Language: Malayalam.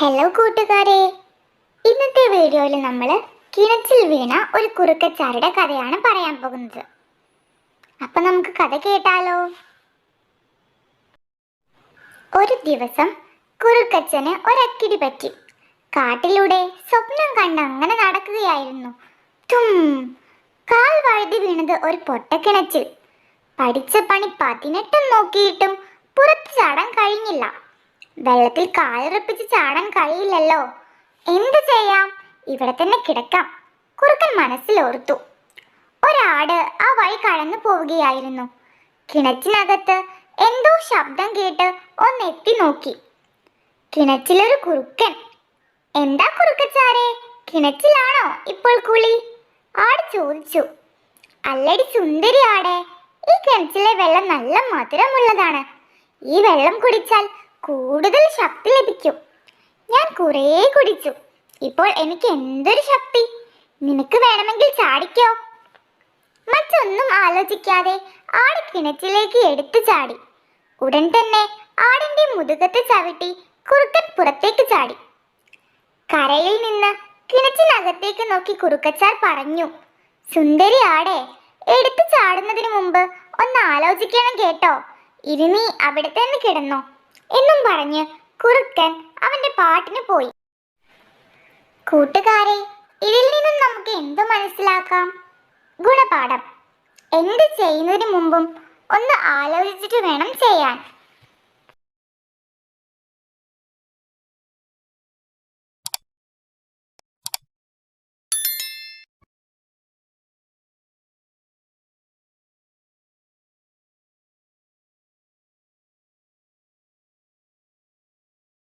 ഹലോ കൂട്ടുകാരെ. ഇന്നത്തെ വീഡിയോയിൽ നമ്മൾ കിണച്ചിൽ വീണ ഒരു കുറുക്കച്ചാരുടെ കഥയാണ് പറയാൻ പോകുന്നത്. അപ്പൊ നമുക്ക് കഥ കേട്ടാലോ? ഒരു ദിവസം കുറുക്കച്ചന് ഒരക്കിടി പറ്റി. കാട്ടിലൂടെ സ്വപ്നം കണ്ട് അങ്ങനെ നടക്കുകയായിരുന്നു. തും കാൽ വഴുതി വീണത് ഒരു പൊട്ടക്കിണച്ചിൽ പഠിച്ച പണി പതിനെട്ടും നോക്കിയിട്ടും പുറത്തു ചാടാൻ കഴിഞ്ഞില്ല. വെള്ളത്തിൽ കാലുറപ്പിച്ച് ചാടാൻ കഴിയില്ലല്ലോ. എന്തു ചെയ്യാം? ഇവിടെ തന്നെ കിടക്കാം. കുറുക്കൻ മനസ്സിൽ മനസ്സിലോർത്തു ഒരാട് ആ വഴി കടന്നു പോവുകയായിരുന്നു. കിണറ്റിനകത്ത് എന്തോ ശബ്ദം കേട്ട് ഒന്ന് എത്തി നോക്കി. കിണറ്റിലൊരു കുറുക്കൻ. എന്താ കുറുക്കച്ചാരെ? കിണറ്റിലാണോ ഇപ്പോൾ കുളി? ആട് ചോദിച്ചു. അല്ലടി സുന്ദരി ആടെ ഈ കിണറ്റിലെ വെള്ളം നല്ല മധുരമുള്ളതാണ്. ഈ വെള്ളം കുടിച്ചാൽ കൂടുതൽ ശക്തി ലഭിക്കും. ഞാൻ കുറേ കുടിച്ചു. ഇപ്പോൾ എനിക്ക് എന്തൊരു ശക്തി? നിനക്ക് വേണമെങ്കിൽ ചാടിക്കോ? മറ്റൊന്നും ആലോചിക്കാതെ ആട് കിണറ്റിലേക്ക് എടുത്തു ചാടി. ഉടൻ തന്നെ ആടിന്റെ മുതുകത്ത് ചവിട്ടി കുറുക്കൻ പുറത്തേക്ക് ചാടി. കരയിൽ നിന്ന് കിണറ്റിനകത്തേക്ക് നോക്കി കുറുക്കച്ചാർ പറഞ്ഞു സുന്ദരി ആടെ എടുത്തു ചാടുന്നതിന് മുമ്പ് ഒന്ന് ആലോചിക്കണം കേട്ടോ. ഇരുന്നീ അവിടെ തന്നെ കിടന്നോ. എന്നും പറഞ്ഞ് കുറുക്കൻ അവന്റെ പാട്ടിന് പോയി. കൂട്ടുകാരെ ഇതിൽ നിന്നും നമുക്ക് എന്തു മനസ്സിലാക്കാം? ഗുണപാഠം. എന്ത് ചെയ്യുന്നതിന് മുമ്പും ഒന്ന് ആലോചിച്ചിട്ട് വേണം ചെയ്യാൻ.